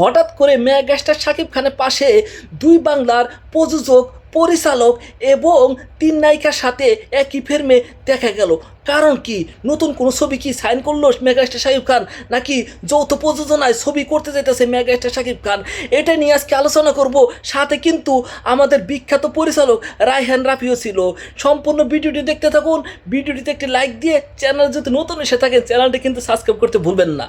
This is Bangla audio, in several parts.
হঠাৎ করে মেগাস্টার শাকিব খানের পাশে দুই বাংলার প্রযোজক, পরিচালক এবং তিন নায়িকার সাথে একই ফেরমে দেখা গেল। কারণ কি? নতুন কোনো ছবি কি সাইন করল মেগাস্টার শাকিব খান? নাকি যৌথ প্রযোজনায় ছবি করতে যেতেছে মেগাস্টার শাকিব খান? এটা নিয়ে আজকে আলোচনা করব। সাথে কিন্তু আমাদের বিখ্যাত পরিচালক রায়হান রাফিও ছিল। সম্পূর্ণ ভিডিওটি দেখতে থাকুন। ভিডিওটিতে একটি লাইক দিয়ে চ্যানেল যদি নতুন এসে থাকেন চ্যানেলটি কিন্তু সাবস্ক্রাইব করতে ভুলবেন না।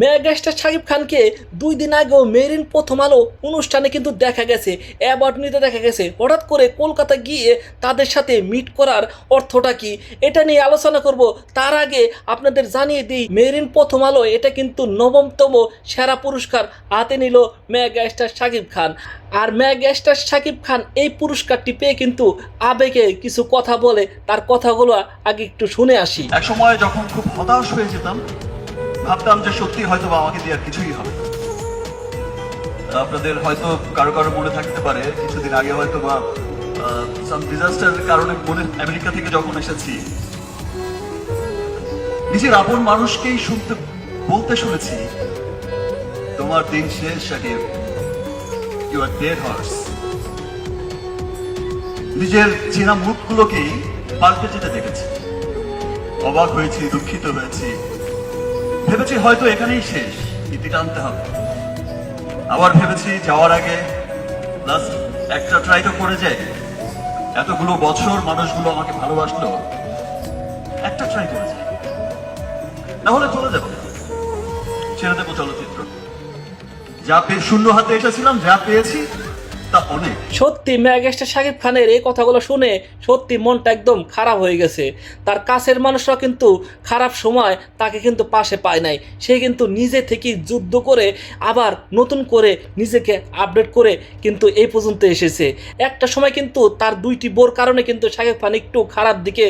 মেগাস্টার শাকিব খানকে দুই দিন আগেও মেরিন প্রথম আলো অনুষ্ঠানে কিন্তু দেখা গেছে, অ্যাওয়ার্ড নিতে দেখা গেছে। হঠাৎ করে কলকাতা গিয়ে তাদের সাথে মিট করার অর্থটা কি? এটা নিয়ে আলোচনা করব। তার আগে আপনাদের জানিয়ে দিই, মেরিন প্রথম আলো এটা কিন্তু নবমতম সেরা পুরস্কার হাতে নিল মেগাস্টার শাকিব খান। আর মেগাস্টার শাকিব খান এই পুরস্কারটি পেয়ে কিন্তু আবেগে কিছু কথা বলে। তার কথাগুলো আগে একটু শুনে আসি। এক সময় যখন খুব হতাশ হয়ে যেতাম ভাবতাম যে সত্যি হয়তো আমাকে দিয়ে আর কিছুই হবে আপনাদের হয়তো কারও কারও মনে থাকতে পারে, কিছুদিন আগে হয়তো বা সাম ডিজাস্টারের কারণে মনে, আমেরিকা থেকে যখন এসেছি, নিজের আপন মানুষকেই শুনতে, বলতে শুনেছি, তোমার দিন শেষ Shakib you are dead horse নিজের চেনা মুখগুলোকেই পাল্টে যেতে দেখেছি। অবাক হয়েছি, দুঃখিত হয়েছি। ভেবেছি হয়তো এখানেই শেষ ইতি টানতে হবে। আবার ভেবেছি যাওয়ার আগে লাস্ট একটা ট্রাই তো করে যাই এতগুলো বছর মানুষগুলো আমাকে ভালোবাসলো, একটা ট্রাই করে যাই না হলে চলে যাব। ছেড়ে দেবো চলচ্চিত্র। যা পেয়ে শূন্য হাতে এসেছিলাম, যা পেয়েছি অনেক সত্যি মেগাস্টার শাকিব খানের এই কথাগুলো শুনে সত্যি মনটা একদম খারাপ হয়ে গেছে। তার কাছের মানুষরা কিন্তু খারাপ সময় তাকে কিন্তু পাশে পায় নাই। সে কিন্তু নিজে থেকেই যুদ্ধ করে আবার নতুন করে নিজেকে আপডেট করে কিন্তু এই পর্যন্ত এসেছে। একটা সময় কিন্তু তার দুইটি বোর কারণে কিন্তু শাকিব খান একটু খারাপ দিকে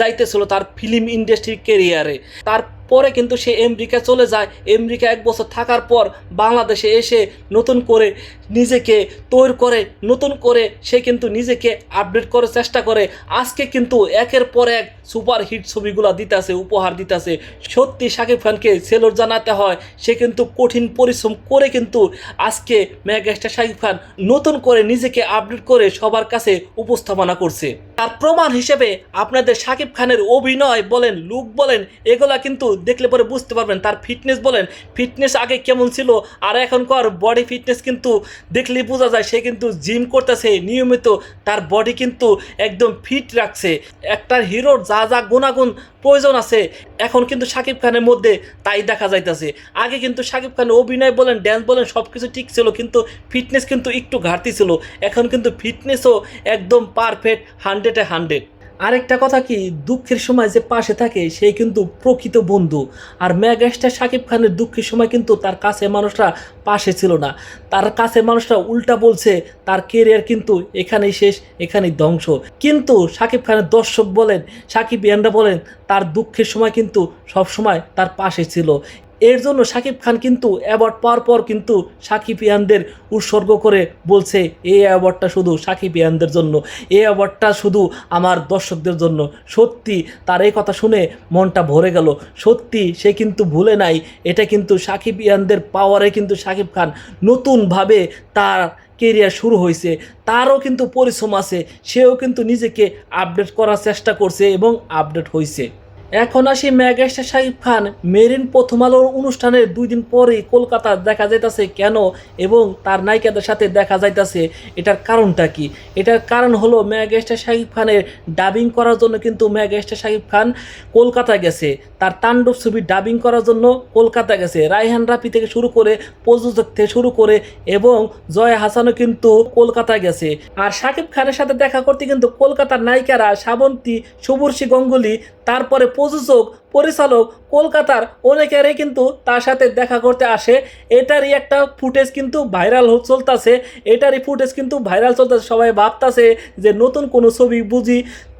যাইতেছিল তার ফিল্ম ইন্ডাস্ট্রির কেরিয়ারে তার পরে কিন্তু সে আমেরিকা চলে যায়। আমেরিকা এক বছর থাকার পর বাংলাদেশে এসে নতুন করে নিজেকে তৈরি করে, নতুন করে সে কিন্তু নিজেকে আপডেট করার চেষ্টা করে। আজকে কিন্তু একের পর এক সুপার হিট ছবিগুলো দিতেছে, উপহার দিতেছে। সত্যি শাকিব খানকে সেলর জানাতে হয়। সে কিন্তু কঠিন পরিশ্রম করে কিন্তু আজকে মেগাস্টার শাকিব খান নতুন করে নিজেকে আপডেট করে সবার কাছে উপস্থাপনা করছে। তার প্রমাণ হিসেবে আপনাদের সাকিব খানের অভিনয় বলেন লুক বলেন, এগুলা কিন্তু দেখলে পরে বুঝতে পারবেন তার ফিটনেস বলেন। ফিটনেস আগে কেমন ছিল, আর এখনকার বডি ফিটনেস কিন্তু দেখলেই বোঝা যায়, সে কিন্তু জিম করতেছে, নিয়মিত তার বডি কিন্তু একদম ফিট রাখছে। একটা হিরোর যা যা গুণাগুণ প্রয়োজন আছে। এখন কিন্তু শাকিব খানের মধ্যে তাই দেখা যাইতেছে। আগে কিন্তু শাকিব খানের অভিনয় বলেন ড্যান্স বলেন সব কিছু ঠিক ছিল, কিন্তু ফিটনেস কিন্তু একটু ঘাটতি ছিল। এখন কিন্তু ফিটনেসও একদম পারফেক্ট হান্ড্রেডে হান্ড্রেড আরেকটা কথা কি, দুঃখের সময় যে পাশে থাকে সেই কিন্তু প্রকৃত বন্ধু। আর মেগাস্টার শাকিব খানের দুঃখের সময় কিন্তু তার কাছে মানুষরা পাশে ছিল না। তার কাছে মানুষরা উল্টা বলছে, তার কেরিয়ার কিন্তু এখানেই শেষ, এখানেই ধ্বংস। কিন্তু সাকিব খানের দর্শক বলেন শাকিব ইয়ানরা বলেন, তার দুঃখের সময় কিন্তু সব সময় তার পাশে ছিল। এর জন্য শাকিব খান কিন্তু অ্যাওয়ার্ড পাওয়ার পর কিন্তু সাকিব ইয়ানদের উৎসর্গ করে বলছে এই অ্যাওয়ার্ডটা শুধু সাকিব ইয়ানদের জন্য এই অ্যাওয়ার্ডটা শুধু আমার দর্শকদের জন্য। সত্যি তার এই কথা শুনে মনটা ভরে গেল। সত্যি সে কিন্তু ভুলে নাই, এটা কিন্তু সাকিব ইয়ানদের পাওয়ারে কিন্তু সাকিব খান নতুনভাবে তার কেরিয়ার শুরু হয়েছে। তারও কিন্তু পরিশ্রম আছে, সেও কিন্তু নিজেকে আপডেট করার চেষ্টা করছে এবং আপডেট হয়েছে। এখন আসি মেগাস্টার শাকিব খান। মেরিন প্রথম আলোর অনুষ্ঠানের দুই দিন পরেই কলকাতা দেখা যাইতাছে কেন এবং তার নায়িকাদের সাথে দেখা যাইতাছে, এটার কারণটা কি? এটার কারণ হলো মেগাস্টার শাকিব খানের ডাবিং করার জন্য কিন্তু মেগাস্টার শাকিব খান কলকাতা গেছে। তার তাণ্ডব ছবি ডাবিং করার জন্য কলকাতা গেছে। রায়হান রাফি থেকে শুরু করে প্রযোজক থেকে শুরু করে এবং জয় হাসানও কিন্তু কলকাতা গেছে। আর শাকিব খানের সাথে দেখা করতে কিন্তু কলকাতার নায়িকারা শ্রাবন্তী শুভর্ষী, গঙ্গুলি তারপরে প্রযোজক, পরিচালক কলকাতার অনেকেরই কিন্তু তার সাথে দেখা করতে আসে। এটারই একটা ফুটেজ কিন্তু ভাইরাল চলতেছে। এটারই ফুটেজ কিন্তু ভাইরাল চলতেছে। সবাই ভাবতেছে যে নতুন কোনো ছবি বুঝি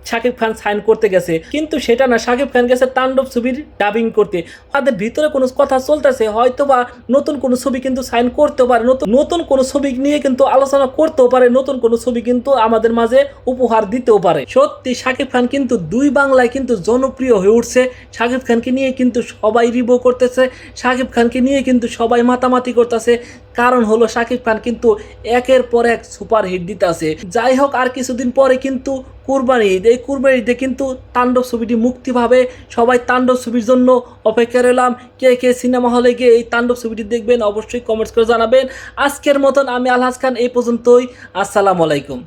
শাকিব খান সাইন করতে গেছে। কিন্তু সেটা না, শাকিব খান গেছে তাণ্ডব ছবির ডাবিং করতে। তাদের ভিতরে কোনো কথা চলতেছে হয়তো বা নতুন কোনো ছবি কিন্তু সাইন করতেও পারে, নতুন নতুন কোনো ছবি নিয়ে কিন্তু আলোচনা করতেও পারে, নতুন কোনো ছবি কিন্তু আমাদের মাঝে উপহার দিতেও পারে। সত্যি, শাকিব খান কিন্তু দুই বাংলায় কিন্তু জনপ্রিয় হয়ে উঠছে। শাকিব খানকে নিয়ে কিন্তু সবাই রিভো করতেছে, শাকিব খানকে নিয়ে কিন্তু সবাই মাতামাতি করতেছে। কারণ হলো শাকিব খান কিন্তু একের পর এক সুপার হিট দিতে আছে। যাই হোক, আর কিছুদিন পরে কিন্তু কুরবানি ঈদ। এই কুরবানি ঈদে কিন্তু তাণ্ডব ছবিটি মুক্তি পাবে। সবাই তাণ্ডব ছবির জন্য অপেক্ষা রইলাম। কে কে সিনেমা হলে গিয়ে এই তাণ্ডব ছবিটি দেখবেন অবশ্যই কমেন্টস করে জানাবেন। আজকের মতন আমি আলহাজ খান, এই পর্যন্তই। আসসালামু আলাইকুম।